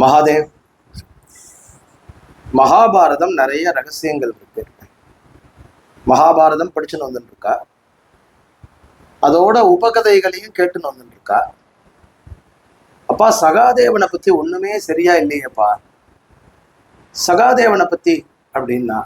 மகாதேவ். மகாபாரதம் நிறைய ரகசியங்கள் இருக்கு. மகாபாரதம் படிச்சுன்னு வந்துட்டு இருக்கா அதோட உபகதைகளையும் கேட்டுன்னு வந்துட்டு இருக்கா அப்பா சகாதேவனை பத்தி ஒண்ணுமே சரியா இல்லையேப்பா. சகாதேவனை பத்தி அப்படின்னா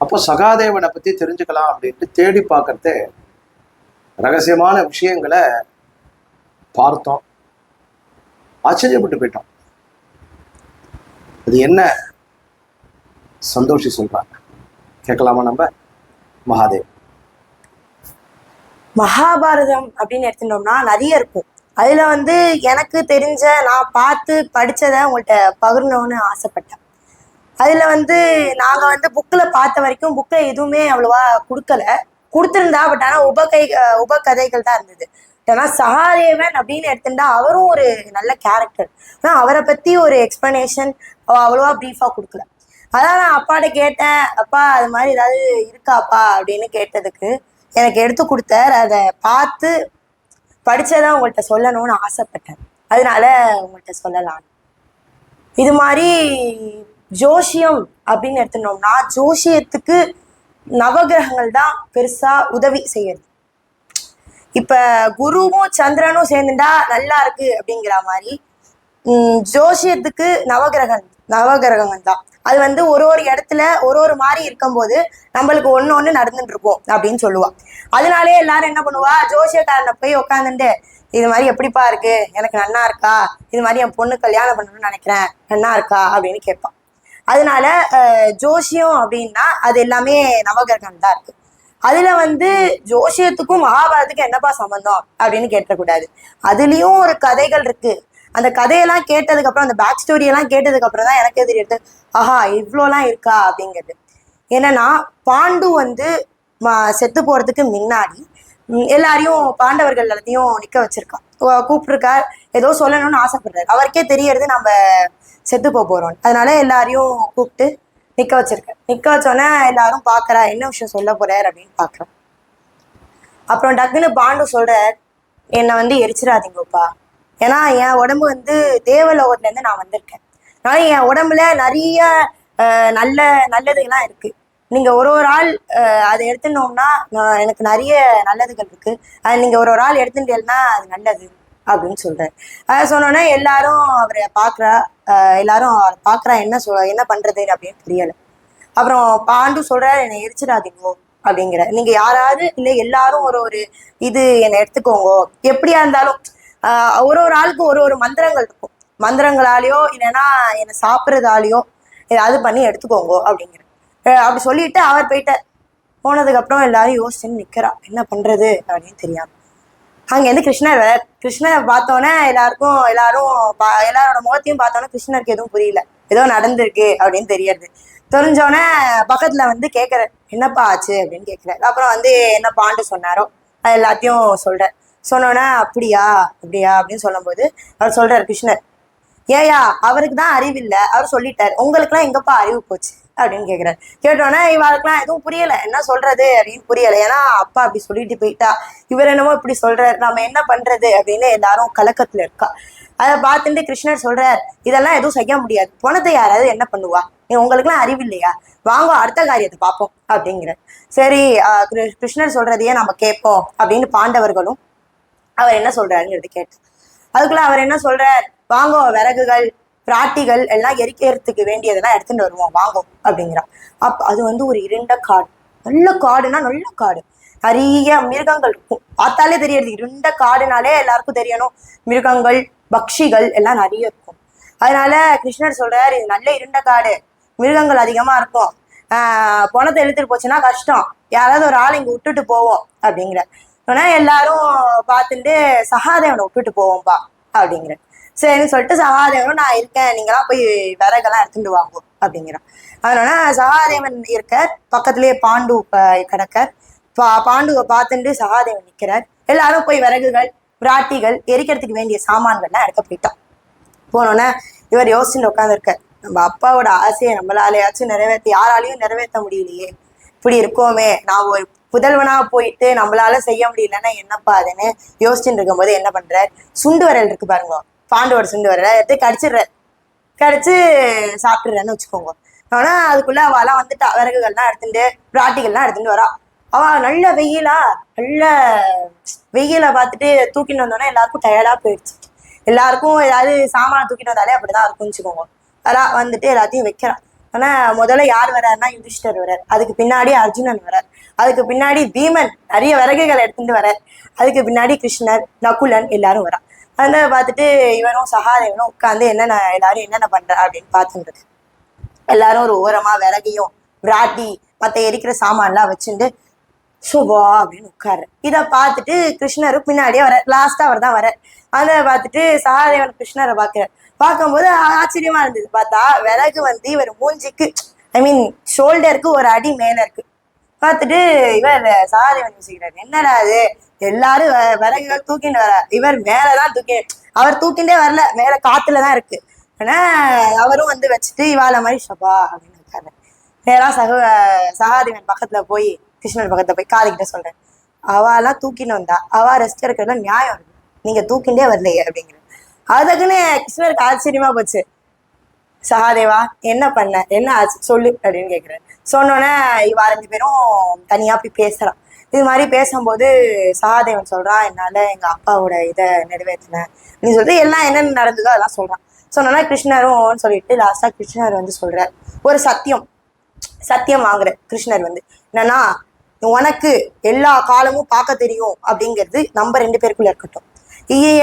அப்போ சகாதேவனை பத்தி தெரிஞ்சுக்கலாம் அப்படின்ட்டு தேடி பார்க்கறது ரகசியமான விஷயங்களை பார்த்தோம். ஆச்சரியப்பட்டு போயிட்டோம் அது என்ன? சந்தோஷி சொல்றாங்க கேட்கலாமா நம்ம? மகாதேவ். மகாபாரதம் அப்படின்னு எடுத்துட்டோம்னா நிறைய இருக்கும். அதுல வந்து எனக்கு தெரிஞ்ச நான் பார்த்து படிச்சதை உங்கள்கிட்ட பகிரணும்னு ஆசைப்பட்டேன். அதுல வந்து நாங்க வந்து புக்ல பார்த்த வரைக்கும் புக்கில் எதுவுமே அவ்வளவா கொடுக்கல. கொடுத்துருந்தா பட் ஆனா உபகை உபகதைகள் தான் இருந்தது. ஏன்னா சகாதேவன் அப்படின்னு எடுத்துட்டா அவரும் ஒரு நல்ல கேரக்டர் ஆனால் அவரை பற்றி ஒரு எக்ஸ்பிளனேஷன் அவ்வளவா ப்ரீஃபாக கொடுக்கல. அதான் நான் அப்பாட்ட கேட்டேன் அப்பா அது மாதிரி ஏதாவது இருக்காப்பா? அப்படின்னு கேட்டதுக்கு எனக்கு எடுத்து கொடுத்தார். அதை பார்த்து படித்ததான் உங்கள்கிட்ட சொல்லணும்னு ஆசைப்பட்டேன். அதனால உங்கள்கிட்ட சொல்லலாம். இது மாதிரி ஜோஷியம் அப்படின்னு எடுத்துனோம்னா ஜோஷியத்துக்கு நவகிரகங்கள் தான் பெருசாக உதவி செய்யறது இப்ப குருவும் சந்திரனும் சேர்ந்துட்டா நல்லா இருக்கு அப்படிங்கிற மாதிரி உம் ஜோசியத்துக்கு நவகிரகம் நவகிரகங்கள் தான். அது வந்து ஒரு ஒரு இடத்துல ஒரு ஒரு மாதிரி இருக்கும்போது நம்மளுக்கு ஒன்று ஒண்ணு நடந்துட்டு இருக்கும் அப்படின்னு சொல்லுவா. அதனாலே எல்லாரும் என்ன பண்ணுவா? ஜோசியக்காரனை போய் உட்காந்துட்டு இது மாதிரி எப்படிப்பா இருக்கு? எனக்கு நன்னா இருக்கா? இது மாதிரி என் பொண்ணு கல்யாணம் பண்ணணும்னு நினைக்கிறேன். நன்னா இருக்கா? அப்படின்னு கேட்பான். அதனால ஜோசியம் அப்படின்னா அது எல்லாமே நவகிரகம் தான் இருக்கு. அதுல வந்து ஜோசியத்துக்கும் மகாபாரதத்துக்கும் என்னப்பா சம்பந்தம் அப்படின்னு கேட்டக்கூடாது. அதுலயும் ஒரு கதைகள் இருக்கு. அந்த கதையெல்லாம் கேட்டதுக்கு அப்புறம் அந்த பேக் ஸ்டோரி எல்லாம் கேட்டதுக்கு அப்புறம் தான் எனக்கே தெரியுது ஆஹா இவ்வளோலாம் இருக்கா? அப்படிங்கிறது. என்னன்னா பாண்டு வந்து ம- செத்து போறதுக்கு முன்னாடி எல்லாரையும் பாண்டவர்கள் எல்லாத்தையும் நிக்க வச்சிருக்கான் கூப்பிட்டுருக்கார். ஏதோ சொல்லணும்னு ஆசைப்படுறாரு. அவருக்கே தெரியறது நம்ம செத்து போக போறோம் அதனால எல்லாரையும் கூப்பிட்டு நிக்க வச்சிருக்கேன் நிக்க வச்சோன்னே எல்லாரும் பாக்குறா என்ன விஷயம் சொல்ல போறார் அப்படின்னு பாக்குறோம். அப்புறம் டக்குன்னு பாண்டு சொல்றார் என்னை வந்து எரிச்சிடாதீங்கப்பா ஏன்னா என் உடம்பு வந்து தேவலோகத்துலேருந்து நான் வந்திருக்கேன். அதனால என் உடம்புல நிறைய நல்ல நல்லதுகள்லாம் இருக்கு. நீங்க ஒரு ஒரு ஆள் அதை எடுத்துனோம்னா நான் எனக்கு நிறைய நல்லதுகள் இருக்கு. அது நீங்க ஒரு ஒரு ஆள் எடுத்துட்டீங்கன்னா அது நல்லது. அப்படின்னு சொல்றாரு. அதை சொன்னோன்னே எல்லாரும் அவரை பாக்குறா அஹ், எல்லாரும் அவரை பாக்குறா என்ன சொல் என்ன பண்றது அப்படின்னு புரியல. அப்புறம் பாண்டு சொல்றாரு என்னை எரிச்சிடாதீங்கோ அப்படிங்கிற நீங்க யாராவது இல்ல எல்லாரும் ஒரு ஒரு இது என்னை எடுத்துக்கோங்க. எப்படியா இருந்தாலும் ஆஹ் ஒரு ஒரு ஆளுக்கு ஒரு ஒரு மந்திரங்கள் இருக்கும். மந்திரங்களாலேயோ இல்லைன்னா என்னை சாப்பிட்றதாலேயோ ஏதாவது பண்ணி எடுத்துக்கோங்க அப்படிங்கிற அப்படி சொல்லிட்டு அவர் போயிட்டார். போனதுக்கப்புறம் எல்லாரும் யோசிச்சுன்னு நிக்கிறா என்ன பண்றது? அப்படின்னு தெரியாம. அங்க இருந்து கிருஷ்ணர் வர கிருஷ்ணரை பார்த்தோன்னே எல்லாருக்கும் எல்லாரும் பா- எல்லாரோட முகத்தையும் பார்த்தோன்னே கிருஷ்ணருக்கு எதுவும் புரியல. ஏதோ நடந்திருக்கு அப்படின்னு தெரியறது. தெரிஞ்சோடனே பக்கத்துல வந்து கேட்கற என்னப்பா ஆச்சு? அப்படின்னு கேட்குறேன் அப்புறம் வந்து என்ன பாண்டு சொன்னாரோ அது எல்லாத்தையும் சொல்கிறேன் சொன்னோன்னே அப்படியா அப்படியா அப்படின்னு சொல்லும்போது அவர் சொல்றாரு கிருஷ்ணர் ஏயா அவருக்கு தான் அறிவு இல்லை. அவர் சொல்லிட்டார் உங்களுக்குலாம் எங்கப்பா அறிவு போச்சு? அப்படின்னு கேக்குறாரு. கேட்டோன்னே இவளுக்குலாம் எதுவும் புரியல. என்ன சொல்றது? அப்படின்னு புரியல. ஏன்னா அப்பா அப்படி சொல்லிட்டு போயிட்டா. இவர் என்னமோ இப்படி சொல்றாரு. நம்ம என்ன பண்றது? அப்படின்னு எல்லாரும் கலக்கத்துல இருக்கா. அதை பார்த்துட்டு கிருஷ்ணர் சொல்றாரு இதெல்லாம் எதுவும் செய்ய முடியாது. பணத்தை யாராவது என்ன பண்ணுவா? நீ உங்களுக்குலாம் அறிவு இல்லையா? வாங்க அடுத்த காரியத்தை பார்ப்போம். அப்படிங்கிற சரி ஆஹ் கிருஷ்ணர் சொல்றதையே நம்ம கேட்போம் அப்படின்னு பாண்டவர்களும் அவர் என்ன சொல்றாருங்கிறது கேட்டு அதுக்குள்ள அவர் என்ன சொல்றார்? வாங்கோ விறகுகள் பிராட்டிகள் எல்லாம் எரிக்கிறதுக்கு வேண்டியதெல்லாம் எடுத்துட்டு வருவோம். வாங்கும் அப்படிங்கிறான் அப்ப அது வந்து ஒரு இருண்ட காடு. நல்ல காடுனா நல்ல காடு. நிறைய மிருகங்கள் இருக்கும். பார்த்தாலே தெரியறது இருண்ட காடுனாலே எல்லாருக்கும் தெரியணும். மிருகங்கள் பக்ஷிகள் எல்லாம் நிறைய இருக்கும். அதனால கிருஷ்ணர் சொல்றாரு இது நல்ல இருண்ட காடு. மிருகங்கள் அதிகமா இருக்கும். ஆஹ் பணத்தை இழுத்துட்டு போச்சுன்னா கஷ்டம். யாராவது ஒரு ஆள் இங்க விட்டுட்டு போவோம் அப்படிங்கிற உடனே எல்லாரும் பார்த்துட்டு சகாதேவனை விட்டுட்டு போவோம்பா அப்படிங்கிற சரின்னு சொல்லிட்டு சகாதேவனும் நான் இருக்கேன். நீங்களாம் போய் விறகெல்லாம் எடுத்துட்டு வாங்க அப்படிங்கிறான். அதனால சகாதேவன் இருக்க பக்கத்துலயே பாண்டு கிடக்க பா பாண்டுவை பார்த்துட்டு சகாதேவன் நிற்கிறார் எல்லாரும் போய் விறகுகள் பிராட்டிகள் எரிக்கிறதுக்கு வேண்டிய சாமான்கள்லாம் எடுக்க போயிட்டான். போனோன்னே இவர் யோசிச்சுட்டு உட்காந்துருக்கார் நம்ம அப்பாவோட ஆசையை நம்மளாலேயாச்சும் நிறைவேற்ற யாராலையும் நிறைவேற்ற முடியலையே. இப்படி இருக்கோமே. நான் ஒரு புதல்வனா போயிட்டு நம்மளால செய்ய முடியலன்னா என்னப்பா அதுன்னு யோசிச்சுட்டு இருக்கும்போது என்ன பண்றார்? சுண்டு வரல் இருக்கு பாருங்க. பாண்டவோட சுண்டு வர எடுத்து கடிச்சிடுறாரு கடிச்சு சாப்பிட்டுறேன்னு வச்சுக்கோங்க. ஆனா அதுக்குள்ள அவெல்லாம் வந்துட்டா. விறகுகள்லாம் எடுத்துட்டு பிராட்டிகள்லாம் எடுத்துட்டு வரா. அவ நல்ல வெயிலா நல்ல வெயில பார்த்துட்டு தூக்கிட்டு வந்தோன்னா எல்லாருக்கும் டயர்டா போயிடுச்சு. எல்லாருக்கும் ஏதாவது சாமான தூக்கிட்டு வந்தாலே அப்படிதான் இருக்கும்னு வச்சுக்கோங்க. அதான் வந்துட்டு எல்லாத்தையும் வைக்கிறான் ஆனா முதல்ல யார் வர்றாருன்னா யுதிஷ்டர் வர்றார். அதுக்கு பின்னாடி அர்ஜுனன் வர்றார். அதுக்கு பின்னாடி பீமன் நிறைய விறகுகள் எடுத்துட்டு வர்றார். அதுக்கு பின்னாடி கிருஷ்ணர் நகுலன் எல்லாரும் வரா. அதை பார்த்துட்டு இவரும் சகாதேவனும் உட்காந்து என்னென்ன எல்லாரும் என்னென்ன பண்ணுறா அப்படின்னு பார்த்துட்டு எல்லாரும் ஒரு ஓரமாக விறகையும் விராட்டி மற்ற எரிக்கிற சாமான்லாம் வச்சுட்டு சுபா அப்படின்னு உட்காரு இதை பார்த்துட்டு கிருஷ்ணரும் பின்னாடியே வர லாஸ்டா அவர் தான் வர அதை பார்த்துட்டு சகாதேவன் கிருஷ்ணரை பார்க்கிறார். பார்க்கும்போது ஆச்சரியமா இருந்தது. பார்த்தா விறகு வந்து இவர் மூஞ்சிக்கு ஐ மீன் ஷோல்டருக்கு ஒரு அடி மேலே இருக்கு. பார்த்துட்டு இவர் சகாதேவன் யோசிக்கிறார் என்னடா அது எல்லாரும் வ- விறகுகள் தூக்கின்னு வர இவர் மேலதான் தூக்கி அவர் தூக்கிண்டே வரல மேல காத்துலதான் இருக்கு. ஆனா அவரும் வந்து வச்சுட்டு இவாள மாதிரி ஷபா அப்படின்னு இருக்காரு. நேரா சக சகாதேவன் பக்கத்துல போய் கிருஷ்ணர் பக்கத்துல போய் காலிக்கிட்ட சொல்றேன். அவெல்லாம் தூக்கின்னு வந்தா அவ ரெஸ்ட் இருக்கிறதுல நியாயம் இருக்கு. நீங்க தூக்கிண்டே வரலையே அப்படிங்கிற அதுக்குன்னு கிருஷ்ணருக்கு ஆச்சரியமா போச்சு. சகாதேவா என்ன பண்ண? என்ன ஆச்சு? சொல்லு அப்படின்னு கேக்குறேன் சொன்னோன்னே இவ அஞ்சு பேரும் தனியா போய் பேசுறான் இது மாதிரி பேசும்போது சகாதேவன் சொல்றான் என்னால எங்க அப்பாவோட இதை நிறைவேற்றினேன் நீ சொல்லிட்டு எல்லாம் என்னென்ன நடந்ததோ அதெல்லாம் சொல்றான். சொன்னோன்னா கிருஷ்ணரும் சொல்லிட்டு லாஸ்டா கிருஷ்ணர் வந்து சொல்றார். ஒரு சத்தியம் சத்தியம் வாங்குற கிருஷ்ணர் வந்து என்னன்னா உனக்கு எல்லா காலமும் பார்க்க தெரியும். அப்படிங்கிறது நம்ம ரெண்டு பேருக்குள்ள இருக்கட்டும்.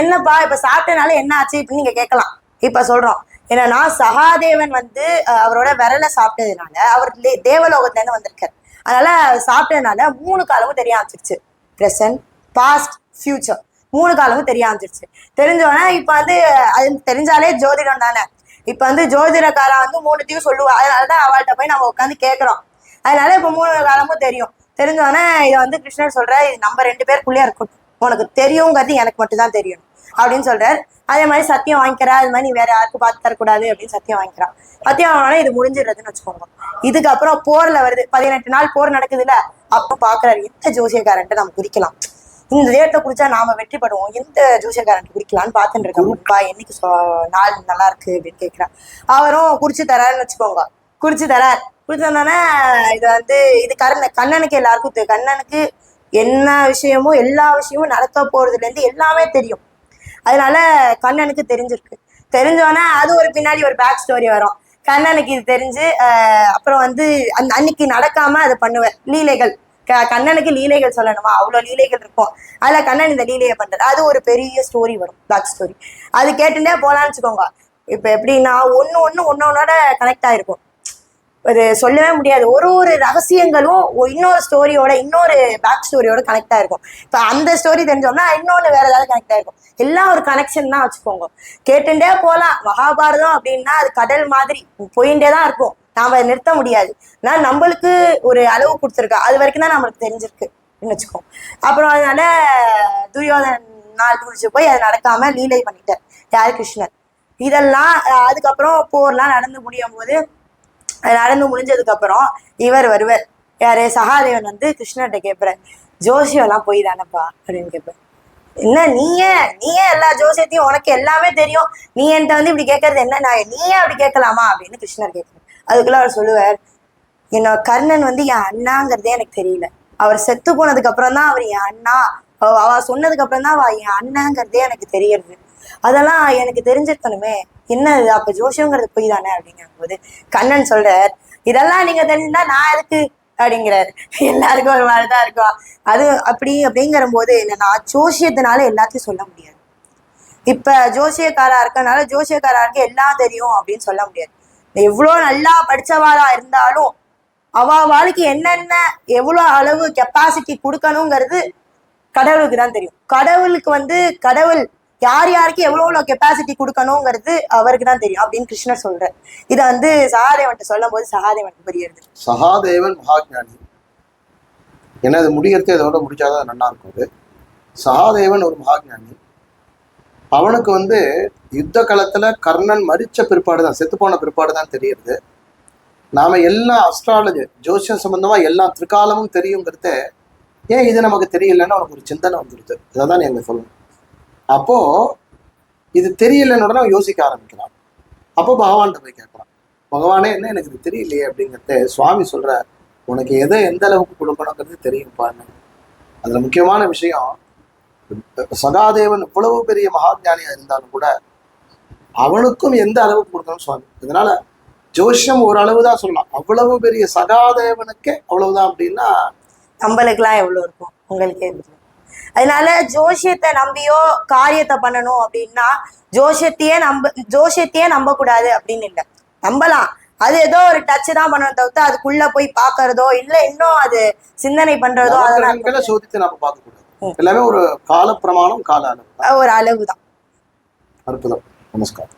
என்னப்பா இப்ப சாப்பிட்டனால என்ன ஆச்சு? இப்படின்னு நீங்க கேட்கலாம். இப்ப சொல்றோம். என்னன்னா சகாதேவன் வந்து அவரோட விரலை சாப்பிட்டதுனால அவர் தேவலோகத்துலேருந்து வந்திருக்கார். அதனால சாப்பிட்டதுனால மூணு காலமும் தெரிய ஆரம்பிச்சிருச்சு. ப்ரெசன்ட் பாஸ்ட் ஃபியூச்சர் மூணு காலமும் தெரிய ஆரம்பிச்சிருச்சு. இப்போ வந்து அது தெரிஞ்சாலே ஜோதிடம் தானே. இப்ப வந்து ஜோதிடக்காரன் வந்து மூணுத்தையும் சொல்லுவா. அதனாலதான் அவள்கிட்ட போய் நம்ம உட்காந்து கேட்கறோம். அதனால இப்ப மூணு காலமும் தெரியும். தெரிஞ்சோடனே இதை வந்து கிருஷ்ணர் சொல்ற இது நம்ம ரெண்டு பேருக்குள்ளேயே இருக்கட்டும். உனக்கு தெரியுங்கிறது எனக்கு மட்டும்தான் தெரியும். அப்படின்னு சொல்றாரு. அதே மாதிரி சத்தியம் வாங்கிக்கிறா அது மாதிரி நீ வேற யாருக்கும் பார்த்து தரக்கூடாது அப்படின்னு சத்தியம் வாங்கிக்கிறான். சத்தியம் வாங்கினாலும் இது முடிஞ்சிடுறதுன்னு வச்சுக்கோங்க. இதுக்கப்புறம் போர்ல வருது. பதினெட்டு நாள் போர் நடக்குதுல்ல? அப்ப பாக்குறாரு எந்த ஜோசியக்காரன்ட்டு நம்ம குறிக்கலாம் இந்த ரேட்டை குடிச்சா நாம வெற்றி படுவோம் எந்த ஜோசியக்காரன் குடிக்கலாம்னு பார்த்துட்டு இருக்கேன்ப்பா என்னைக்கு சொ- நாள் நல்லா இருக்கு அப்படின்னு கேட்கிறான் அவரும் குடிச்சு தராருன்னு வச்சுக்கோங்க. குடிச்சு தரார். குடிச்சு தந்தோடனே இது வந்து இது கர்ண கண்ணனுக்கு எல்லாருக்கும் கண்ணனுக்கு என்ன விஷயமும் எல்லா விஷயமும் நடக்க போறதுல இருந்து எல்லாமே தெரியும். அதனால கண்ணனுக்கு தெரிஞ்சிருக்கு. தெரிஞ்சோன்னா அது ஒரு பின்னாடி ஒரு பேக் ஸ்டோரி வரும். கண்ணனுக்கு இது தெரிஞ்சு அப்புறம் வந்து அந்த அன்னைக்கு நடக்காம அதை பண்ணுவேன். லீலைகள். க- கண்ணனுக்கு லீலைகள் சொல்லணுமா? அவ்வளோ லீலைகள் இருக்கும். அதில் கண்ணன் இந்த லீலையை பண்றது. அது ஒரு பெரிய ஸ்டோரி வரும் பேக் ஸ்டோரி அது கேட்டுட்டே போகலான்னு வச்சுக்கோங்க. இப்போ எப்படின்னா ஒன்று ஒன்று ஒன்னொன்னோட கனெக்ட் ஆயிருக்கும். அது சொல்லவே முடியாது. ஒரு ஒரு ரகசியங்களும் இன்னொரு ஸ்டோரியோட இன்னொரு பேக் ஸ்டோரியோட கனெக்ட் ஆயிருக்கும் இப்போ அந்த ஸ்டோரி தெரிஞ்சோம்னா இன்னொன்று வேற ஏதாவது கனெக்ட் ஆயிருக்கும் எல்லாம் ஒரு கனெக்ஷன் தான் வச்சுக்கோங்க. கேட்டுட்டே போகலாம் மகாபாரதம் அப்படின்னா அது கடல் மாதிரி போயிட்டே தான் இருக்கும். நாம அதை நிறுத்த முடியாது. நான் நம்மளுக்கு ஒரு அளவு கொடுத்துருக்கா. அது வரைக்கும் தான் நம்மளுக்கு தெரிஞ்சிருக்கு அப்படின்னு வச்சுக்கோ அப்புறம் அதனால துரியோதனன் நாள் குறிச்சு போய் அது நடக்காம லீலை பண்ணிட்டார். யார் கிருஷ்ணர் இதெல்லாம் அதுக்கப்புறம் போர்லாம் நடந்து முடியும் போது நடந்து முடிஞ்சதுக்கு அப்புறம் இவர் வருவர். யாரு? சகாதேவன் வந்து கிருஷ்ணர்கிட்ட கேட்பார். ஜோசியெல்லாம் போய் தானப்பா அப்படின்னு கேட்பார். என்ன நீயே நீயே எல்லா ஜோசியத்தையும் உனக்கு எல்லாமே தெரியும். நீ என்கிட்ட வந்து இப்படி கேட்கறது என்ன? நான் நீயே அப்படி கேட்கலாமா? அப்படின்னு கிருஷ்ணர் கேட்கிறார் அதுக்குள்ள அவர் சொல்லுவார் என்னோட கர்ணன் வந்து என் அண்ணாங்கிறதே எனக்கு தெரியல. அவர் செத்து போனதுக்கு அப்புறம் தான் அவர் என் அண்ணா. அவ அவ சொன்னதுக்கு அப்புறம் தான் அவ என் அண்ணாங்கிறதே எனக்கு தெரியறது. அதெல்லாம் எனக்கு தெரிஞ்சிருக்கணுமே. என்ன இது அப்ப ஜோஷியங்கிறது பொய் தானே அப்படிங்கும்போது கண்ணன் சொல்றார் இதெல்லாம் நீங்க தெரிஞ்சுன்னா நான் எதுக்கு? அப்படிங்கிறாரு. எல்லாருக்கும் ஒரு மாதிரி தான் இருக்கும். அது அப்படி அப்படிங்கிற போது என்னன்னா ஜோசியத்தினால எல்லாத்தையும் சொல்ல முடியாது. இப்ப ஜோசியக்காரா இருக்கனால ஜோசியக்காராருக்கு எல்லாம் தெரியும் அப்படின்னு சொல்ல முடியாது. எவ்வளோ நல்லா படிச்சவாளா இருந்தாலும் அவ வாழ்க்கை என்னென்ன எவ்வளோ அளவு கெப்பாசிட்டி கொடுக்கணுங்கிறது கடவுளுக்கு தான் தெரியும். கடவுளுக்கு வந்து கடவுள் யார் யாருக்கு எவ்வளோ கெப்பாசிட்டி கொடுக்கணுங்கிறது அவருக்கு தான் தெரியும் அப்படின்னு கிருஷ்ணர் சொல்ற இதை வந்து சகாதேவன்ட்ட சொல்லும் போது சகாதேவனுக்கு புரியுது சகாதேவன் மகாஜானி. ஏன்னா அது முடியறது இதோட முடிச்சாதான் நல்லா இருக்கும் அது. சகாதேவன் ஒரு மகாஜானி. அவனுக்கு வந்து யுத்த காலத்துல கர்ணன் மறிச்ச பிற்பாடு தான் செத்து போன பிற்பாடு தான் தெரியுது நாம எல்லா அஸ்ட்ராலஜி ஜோசியம் சம்பந்தமா எல்லா திரிகாலமும் தெரியுங்கிறத ஏன் இது நமக்கு தெரியலன்னு அவனுக்கு ஒரு சிந்தனை வந்துடுது இதை தான் நீங்க சொல்லணும். அப்போ இது தெரியலன்னு உடனே அவன் யோசிக்க ஆரம்பிக்கிறான். அப்போ பகவான்கிட்ட போய் கேட்கலாம் பகவானே என்ன எனக்கு இது தெரியலையே அப்படிங்கிறத சுவாமி சொல்ற உனக்கு எதை எந்த அளவுக்கு கொடுக்கணுங்கிறது பாருங்க அதுல முக்கியமான விஷயம் சகாதேவன் இவ்வளவு பெரிய மகாஜானியா இருந்தாலும் கூட அவனுக்கும் எந்த அளவுக்கு கொடுக்கணும் சுவாமி. இதனால ஜோஷியம் ஓரளவு தான் சொல்லலாம். அவ்வளவு பெரிய சகாதேவனுக்கே அவ்வளவுதான் அப்படின்னா நம்மளுக்குலாம் எவ்வளவு இருக்கும்? உங்களுக்கே தெரியும். அதனால ஜோசியத்தை நம்பியோ காரியத்தை பண்ணணும் அப்படின்னா ஜோசியத்தையே நம்ப ஜோசியத்தையே நம்ப கூடாது அப்படின்னு இல்லை. நம்பலாம். அது ஏதோ ஒரு டச் தான் பண்ணணும் தவிர்த்து அதுக்குள்ள போய் பாக்குறதோ இல்ல இன்னும் அது சிந்தனை பண்றதோ அதெல்லாம் சோதித்து நாம பார்க்க கூடாது எல்லாமே ஒரு கால பிரமாணம் கால அளவு ஒரு அளவு தான். அற்புதம். நமஸ்காரம்.